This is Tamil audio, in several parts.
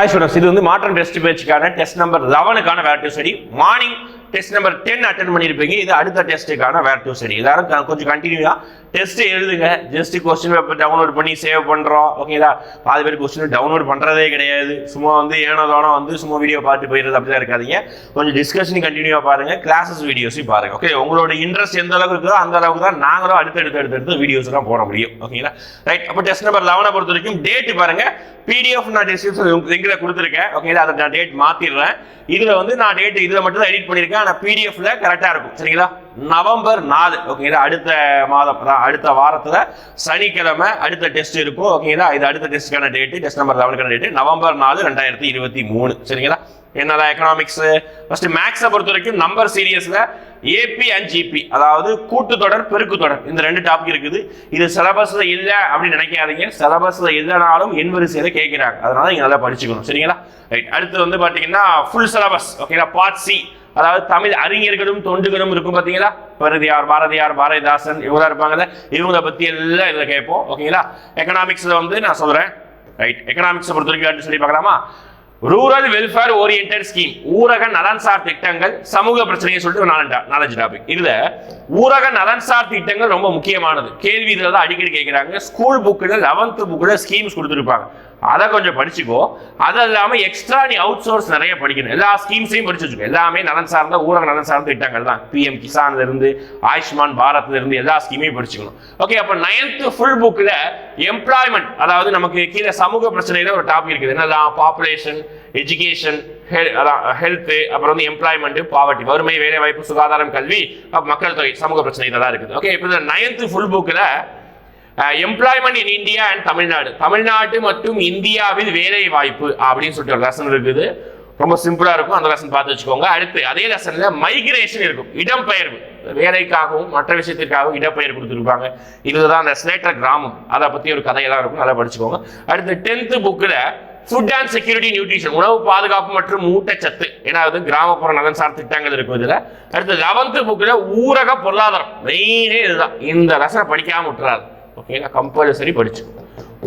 ஹாய் ஸ்டூடெண்ட்ஸ் இது வந்து மாற்றம் டெஸ்ட் பேச்சுக்கான test number லெவனுக்கான where study morning test number ten attend பண்ணியிருப்பீங்க இது அடுத்த டெஸ்ட்டுக்கான வேர் டூ ஸ்டடி எல்லாரும் கொஞ்சம் கண்டினியூவாக டெஸ்ட் எழுதுங்க. ஜஸ்ட் கொஸ்டின் பேப்பர் டவுன்லோட் பண்ணி சேவ் பண்ணுறோம் ஓகேங்களா பாதி பேர் கொஸ்டின் டவுன்லோட் பண்ணுறதே கிடையாது. சும்மா வந்து ஏனோ தானோ வந்து சும்மா வீடியோ பார்த்து போயிடுறது அப்படிதான் இருக்காதீங்க. கொஞ்சம் டிஸ்கஷன் கண்டினியூவாக பாருங்கள் கிளாஸஸ் வீடியோஸையும் பாருங்கள் ஓகே உங்களோட இன்ட்ரெஸ்ட் எந்த அளவுக்கு இருக்கோ அந்த அளவுக்கு தான் நாங்களும் அடுத்தடுத்து அடுத்தடுத்து வீடியோஸ் எல்லாம் போட முடியும். ஓகேங்களா ரைட் அப்போ டெஸ்ட் நம்பர் லெவனை பொறுத்த வரைக்கும் டேட் பாருங்கள் பிடிஎஃப் நான் டிஸ்கிரிப்ஷன் லிங்க்ல கொடுத்துருக்கேன். ஓகேங்களா அதை நான் டேட் மாற்றிடுறேன் இதில் வந்து நான் டேட் இதில் மட்டும் தான் எடிட் பண்ணியிருக்கேன். நான் பிடிஎஃப்ல கரெக்டா இருக்கும். சரிங்களா? நவம்பர் நாலு. ஓகேங்களா அடுத்த மாதம் அடுத்த வாரத்துல சனிக்கிழமை அடுத்த டெஸ்ட் இருக்கும். ஓகேங்களா இது அடுத்த டெஸ்ட்டுக்கான டேட் டெஸ்ட் நம்பர் லெவனுக்கான டேட் நவம்பர் நாலு ரெண்டாயிரத்தி இருபத்தி மூணு. சரிங்களா? என்னதான் எக்கனாமிக்ஸ் ஃபர்ஸ்ட் மேக்ஸை பொறுத்த வரைக்கும் நம்பர் சீரியஸ்ல ஏபி அண்ட் ஜிபி அதாவது கூட்டுத்தொடர் பெருக்குத்தொடர். இந்த ரெண்டு டாபிக் இருக்குது. இது சிலபஸ்ல இல்ல அப்படின்னு நினைக்காதீங்க. சிலபஸ்ல இல்லைனாலும் என்வரிசையில கேட்கிறாங்க. அதனால நீங்க நல்லா படிச்சுக்கணும். சரிங்களா? ரைட் அடுத்து வந்து பாத்தீங்கன்னா ஃபுல் சிலபஸ் ஓகேங்களா பார்ட் சி அதாவது தமிழ் அறிஞர்களும் தொண்டுகளும் இருக்கும் பாத்தீங்களா பாரதியார் பாரதியார் பாரதிதாசன் இவங்க இருப்பாங்கல்ல? இவங்களை பத்தி எல்லாம் இதில் கேட்போம். ஓகேங்களா? எக்கனாமிக்ஸில் வந்து நான் சொல்றேன். ரைட் எக்கனாமிக்ஸை பொறுத்த வரைக்கும் சொல்லி பார்க்கலாமா? ரூரல் வெல்ஃபேர் ஓரியன்டட் ஸ்கீம் ஊரக நலன்சார் திட்டங்கள் சமூக பிரச்சனையை சொல்லிட்டு நாலஞ்சு நாலஞ்சு டாபிக் இதுல ஊரக நலன்சார் திட்டங்கள் ரொம்ப முக்கியமானது. கேள்வி இதில் தான் அடிக்கடி கேட்கிறாங்க. ஸ்கூல் புக்கில் லெவன்த்து புக்கில் ஸ்கீம்ஸ் கொடுத்துருப்பாங்க. அதை கொஞ்சம் படிச்சுக்கோ. அது இல்லாமல் எக்ஸ்ட்ரா நீ அவுட் சோர்ஸ் நிறைய படிக்கணும். எல்லா ஸ்கீம்ஸையும் படிச்சு வச்சுக்கோ. எல்லாமே நலன் சார்ந்த ஊரக நலன் சார்ந்த திட்டங்கள் தான். பிஎம் கிசான்ல இருந்து ஆயுஷ்மான் பாரத்ல இருந்து எல்லா ஸ்கீமையும் படிச்சுக்கணும். ஓகே அப்ப நைன்த் ஃபுல் புக்ல எம்ப்ளாய்மெண்ட் அதாவது நமக்கு கீழே சமூக பிரச்சனையில ஒரு டாபிக் இருக்குது. என்னதான் பாப்புலேஷன் எஜுகேஷன் அதான் ஹெல்த் அப்புறம் வந்து எம்ப்ளாய்மெண்ட் பாவர்ட்டி வறுமை வேலை வாய்ப்பு சுகாதாரம் கல்வி மக்கள் தொகை சமூக பிரச்சனை இதெல்லாம் இருக்குது. ஓகே இப்போ நைன்த் ஃபுல் புக்கில் employment in India and Tamil Nadu Tamil Nadu மற்றும் இந்தியாவில் வேலை வாய்ப்பு அப்படின்னு சொல்லிட்டு ஒரு லெசன் இருக்குது. ரொம்ப சிம்பிளா இருக்கும். அந்த லெசன் பார்த்து வச்சுக்கோங்க. அடுத்து அதே லெசன்ல மைக்ரேஷன் இருக்கும். இடம்பெயர்வு. வேலைக்காகவும் மற்ற விஷயத்திற்காகவும் இடப்பெயர் கொடுத்துருப்பாங்க. இதுதான் அந்த ஸ்லேட்டர் கிராமம். அதை பத்தி ஒரு கதையெல்லாம் இருக்கும். நல்லா படிச்சுக்கோங்க. அடுத்து டென்த் புக்கில் ஃபுட் அண்ட் செக்யூரிட்டி நியூட்ரிஷன் உணவு பாதுகாப்பு மற்றும் ஊட்டச்சத்து. ஏன்னா அது கிராமப்புற நலன் சார் திட்டங்கள் இருக்கும் இதில். அடுத்து லெவன்த்து புக்கில் ஊரக பொருளாதாரம். மெயினே இதுதான். இந்த லெசனை படிக்காமல் விட்டுறாது. ஓகேங்களா கம்பல்சரி படிச்சுக்கோங்க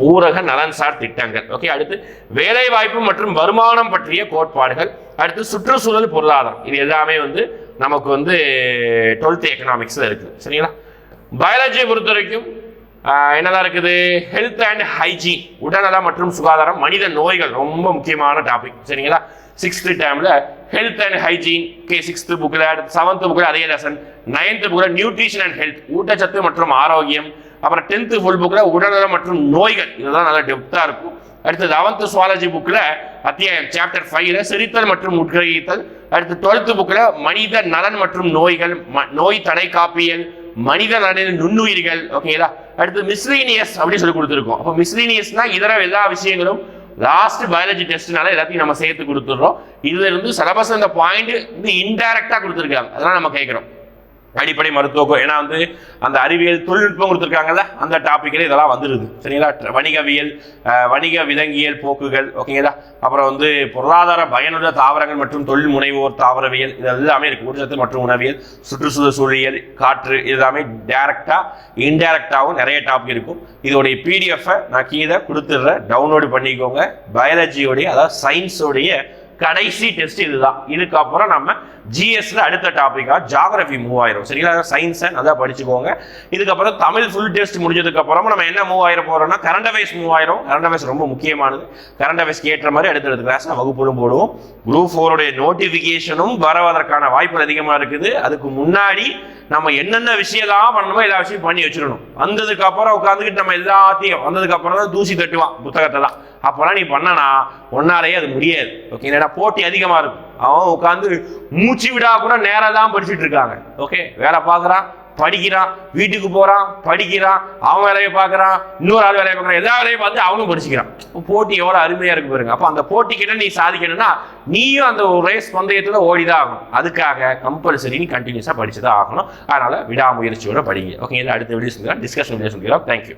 ஊரக நலன் சார் திட்டங்கள். ஓகே அடுத்து வேலை வாய்ப்பு மற்றும் வருமானம் பற்றிய கோட்பாடுகள். அடுத்து சுற்றுச்சூழல் பொருளாதாரம். இது எல்லாமே வந்து நமக்கு வந்து டுவெல்த் எக்கனாமிக்ஸ்ல இருக்குது. சரிங்களா? பயாலஜியை பொறுத்த வரைக்கும் என்னதான் இருக்குது? ஹெல்த் அண்ட் ஹைஜீன் உடல்நலம் மற்றும் சுகாதாரம் மனித நோய்கள் ரொம்ப முக்கியமான டாபிக் சரிங்களா? சிக்ஸ்த் டைமில் ஹெல்த் அண்ட் ஹைஜீன் கே சிக்ஸ்த் புக்கில் அடுத்து செவன்த் புக்கில் அதே லெசன் நைன்த் புக்கில் நியூட்ரிஷன் அண்ட் ஹெல்த் ஊட்டச்சத்து மற்றும் ஆரோக்கியம். அப்புறம் டென்த்து ஃபுல் புக்கில் உடல்நலம் மற்றும் நோய்கள். இதெல்லாம் நல்லா டெப்த்தாக இருக்கும். அடுத்து லெவன்த்து சுவாலஜி புக்கில் அத்தியாயம் சாப்டர் ஃபைவ்ல சிரித்தல் மற்றும் உட்கிரகித்தல். அடுத்து டுவெல்த்து புக்கில் மனித நலன் மற்றும் நோய்கள் ம- நோய் தடை காப்பியல் மனித நலன் நுண்ணுயிர்கள் ஓகேங்களா அடுத்து மிஸ்லீனியஸ் அப்படின்னு சொல்லி கொடுத்துருக்கோம். அப்போ மிஸ்லீனியஸ்னா இதர எல்லா விஷயங்களும் லாஸ்ட் பயாலஜி டெஸ்ட்னால எல்லாத்தையும் நம்ம சேர்த்து கொடுத்துடுறோம். இதுல இருந்து சிலபஸ் அந்த பாயிண்ட் வந்து இன்டைரக்டா கொடுத்துருக்காங்க. அதெல்லாம் நம்ம கேட்குறோம் அடிப்படை மருத்துவ ஏன்னா வந்து அந்த அறிவியல் தொழில்நுட்பம் கொடுத்துருக்காங்கல்ல அந்த டாப்பிக்கில் இதெல்லாம் வந்துருது. சரிங்களா? வணிகவியல் வணிக விலங்கியல் போக்குகள் ஓகேங்களா? அப்புறம் வந்து பொருளாதார பயனுள்ள தாவரங்கள் மற்றும் தொழில் முனைவோர் தாவரவியல் இது எல்லாமே இருக்கு. ஊட்டச்சத்து மற்றும் உணவியல் சுற்றுச்சூழல் சூழியல் காற்று இது எல்லாமே டைரக்டா இன்டைரக்டாகவும் நிறைய டாபிக் இருக்கும். இதோடைய பிடிஎஃப்பை நான் கீழே கொடுத்துட்றேன். டவுன்லோடு பண்ணிக்கோங்க. பயாலஜியோடைய அதாவது சயின்ஸோடைய கடைசி டெஸ்ட் இதுதான். இதுக்கப்புறம் நம்ம ஜிஎஸ்ல அடுத்த டாபிக்கா ஜாகிரபி மூவ் ஆயிரும். சரிங்களா? சயின்ஸை நல்லா படிச்சுக்கோங்க. இதுக்கப்புறம் தமிழ் ஃபுல் டெஸ்ட் முடிஞ்சதுக்கு அப்புறம் நம்ம என்ன மூவ் ஆயிர போறோம்னா கரண்ட் அஃபேர்ஸ் மூவ் ஆயிரும். கரண்ட் அஃபேர்ஸ் ரொம்ப முக்கியமானது. கரண்ட் அஃபேர்ஸ்க்கு ஏற்ற மாதிரி அடுத்தடுத்த கிளாஸ் வகுப்புகளும் போடுவோம். குரூப் ஃபோருடைய நோட்டிஃபிகேஷனும் வரவதற்கான வாய்ப்புகள் அதிகமாக இருக்குது. அதுக்கு முன்னாடி நம்ம என்னென்ன விஷயம்லாம் பண்ணணுமோ எல்லா விஷயம் பண்ணி வச்சிடணும் வந்ததுக்கு அப்புறம் உட்காந்துக்கிட்டு நம்ம எல்லாத்தையும் வந்ததுக்கு அப்புறம் தான் தூசி தட்டுவான் புத்தகத்தை தான். அப்போலாம் நீ பண்ணனா ஒன்னாலேயே அது முடியாது. ஓகே ஏன்னா போட்டி அதிகமாக இருக்கும் அவன் உட்காந்து மூச்சு விடா கூட நேரம் தான் படிச்சுட்டு இருக்காங்க. ஓகே வேலை பார்க்குறான் படிக்கிறான் வீட்டுக்கு போறான் படிக்கிறான் அவன் வேலையை பார்க்கறான் இன்னொரு ஆள் வேலையை பார்க்கறான் எல்லா வேலையும் பார்த்து அவனும் படிச்சுக்கிறான். போட்டி எவ்வளவு அருமையா இருக்கு பாருங்க. அப்ப அந்த போட்டிக்கிட்ட நீ சாதிக்கணும்னா நீயும் அந்த ஒரு ரேஸ் பந்தயத்துல ஓடிதான் ஆகணும். அதுக்காக கம்பல்சரி நீ கண்டினியூஸா படிச்சுதான் ஆகணும். அதனால விடாமுயற்சியோட படிங்க. ஓகே அடுத்த வீடியோ சொல்லிக்கலாம் டிஸ்கஷன் வீடியோ சொல்லிக்கலாம் தேங்க்யூ